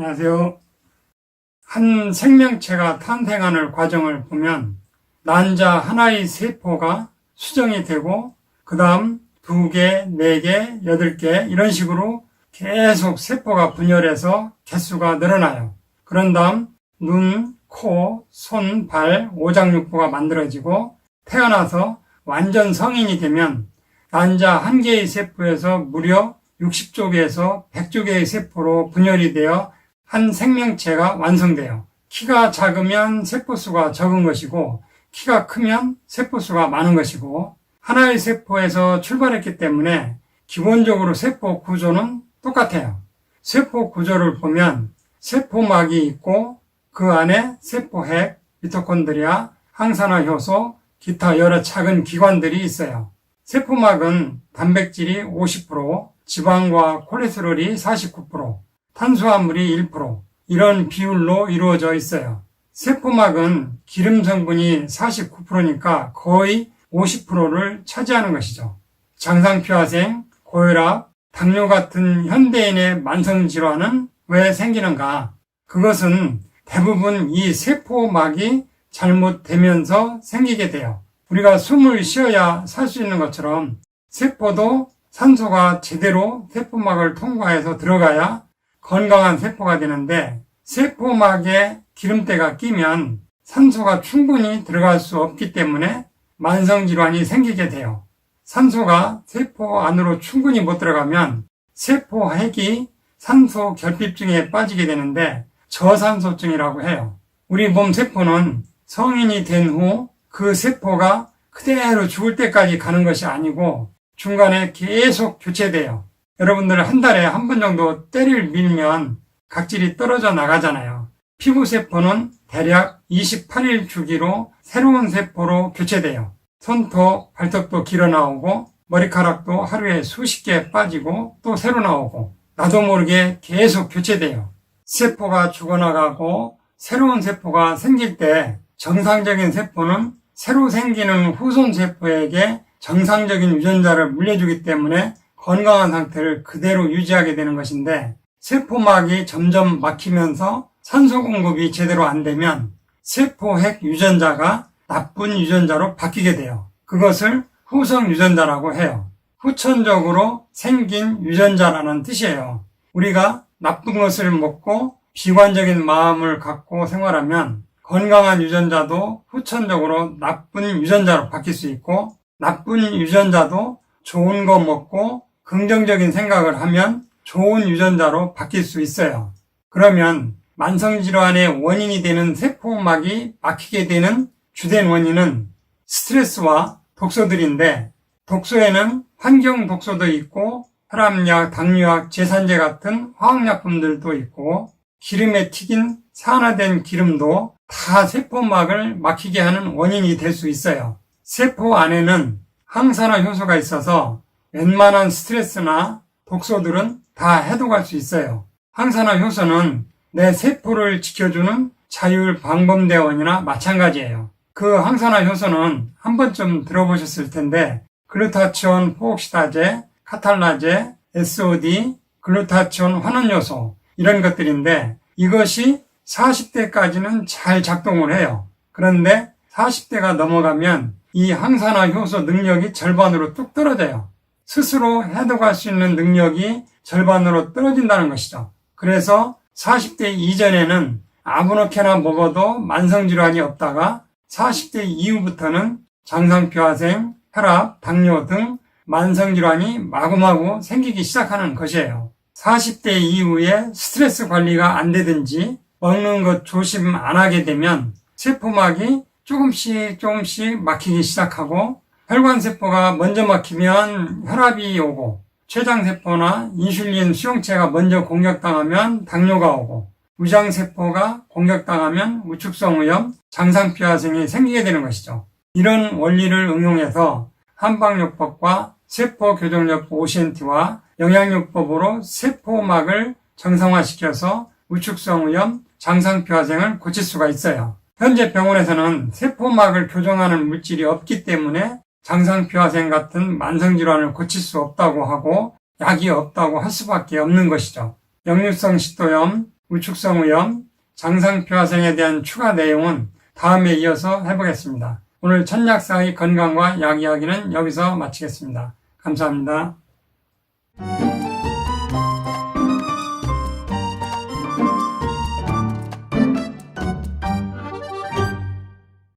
안녕하세요. 한 생명체가 탄생하는 과정을 보면 난자 하나의 세포가 수정이 되고 그 다음 두 개, 네 개, 여덟 개 이런 식으로 계속 세포가 분열해서 개수가 늘어나요. 그런 다음 눈, 코, 손, 발, 오장육부가 만들어지고 태어나서 완전 성인이 되면 난자 한 개의 세포에서 무려 60쪽에서 100쪽의 세포로 분열이 되어 한 생명체가 완성돼요. 키가 작으면 세포수가 적은 것이고 키가 크면 세포수가 많은 것이고 하나의 세포에서 출발했기 때문에 기본적으로 세포 구조는 똑같아요. 세포 구조를 보면 세포막이 있고 그 안에 세포핵, 미토콘드리아, 항산화 효소, 기타 여러 작은 기관들이 있어요. 세포막은 단백질이 50%, 지방과 콜레스테롤이 49%, 탄수화물이 1% 이런 비율로 이루어져 있어요. 세포막은 기름 성분이 49%니까 거의 50%를 차지하는 것이죠. 장상피화생, 고혈압, 당뇨 같은 현대인의 만성질환은 왜 생기는가? 그것은 대부분 이 세포막이 잘못되면서 생기게 돼요. 우리가 숨을 쉬어야 살 수 있는 것처럼 세포도 산소가 제대로 세포막을 통과해서 들어가야 건강한 세포가 되는데 세포막에 기름때가 끼면 산소가 충분히 들어갈 수 없기 때문에 만성질환이 생기게 돼요. 산소가 세포 안으로 충분히 못 들어가면 세포핵이 산소 결핍증에 빠지게 되는데 저산소증이라고 해요. 우리 몸 세포는 성인이 된 후 그 세포가 그대로 죽을 때까지 가는 것이 아니고 중간에 계속 교체돼요. 여러분들 한 달에 한 번 정도 때를 밀면 각질이 떨어져 나가잖아요. 피부 세포는 대략 28일 주기로 새로운 세포로 교체돼요. 손톱, 발톱도 길어 나오고 머리카락도 하루에 수십 개 빠지고 또 새로 나오고 나도 모르게 계속 교체돼요. 세포가 죽어나가고 새로운 세포가 생길 때 정상적인 세포는 새로 생기는 후손 세포에게 정상적인 유전자를 물려주기 때문에 건강한 상태를 그대로 유지하게 되는 것인데 세포막이 점점 막히면서 산소 공급이 제대로 안 되면 세포핵 유전자가 나쁜 유전자로 바뀌게 돼요. 그것을 후성 유전자라고 해요. 후천적으로 생긴 유전자라는 뜻이에요. 우리가 나쁜 것을 먹고 비관적인 마음을 갖고 생활하면 건강한 유전자도 후천적으로 나쁜 유전자로 바뀔 수 있고 나쁜 유전자도 좋은 거 먹고 긍정적인 생각을 하면 좋은 유전자로 바뀔 수 있어요. 그러면 만성질환의 원인이 되는 세포막이 막히게 되는 주된 원인은 스트레스와 독소들인데 독소에는 환경 독소도 있고 혈압약, 당뇨약, 제산제 같은 화학약품들도 있고 기름에 튀긴 산화된 기름도 다 세포막을 막히게 하는 원인이 될 수 있어요. 세포 안에는 항산화 효소가 있어서 웬만한 스트레스나 독소들은 다 해독할 수 있어요. 항산화 효소는 내 세포를 지켜주는 자율 방범대원이나 마찬가지예요. 그 항산화 효소는 한 번쯤 들어보셨을 텐데 글루타치온 포옥시다제, 카탈라제, SOD, 글루타치온 환원요소 이런 것들인데 이것이 40대까지는 잘 작동을 해요. 그런데 40대가 넘어가면 이 항산화 효소 능력이 절반으로 뚝 떨어져요. 스스로 해독할 수 있는 능력이 절반으로 떨어진다는 것이죠. 그래서 40대 이전에는 아무렇게나 먹어도 만성질환이 없다가 40대 이후부터는 장상표화생, 혈압, 당뇨 등 만성질환이 마구마구 생기기 시작하는 것이에요. 40대 이후에 스트레스 관리가 안 되든지 먹는 것 조심 안 하게 되면 세포막이 조금씩 조금씩 막히기 시작하고 혈관세포가 먼저 막히면 혈압이 오고 췌장세포나 인슐린 수용체가 먼저 공격당하면 당뇨가 오고 위장세포가 공격당하면 우축성 위염, 장상피화성이 생기게 되는 것이죠. 이런 원리를 응용해서 한방요법과 세포교정요법 OCNT와 영양요법으로 세포막을 정상화시켜서 우축성 위염, 장상피화생을 고칠 수가 있어요. 현재 병원에서는 세포막을 교정하는 물질이 없기 때문에 장상피화생 같은 만성질환을 고칠 수 없다고 하고 약이 없다고 할 수밖에 없는 것이죠. 역류성 식도염, 우축성 위염, 장상표화생에 대한 추가 내용은 다음에 이어서 해보겠습니다. 오늘 천약사의 건강과 약 이야기는 여기서 마치겠습니다. 감사합니다.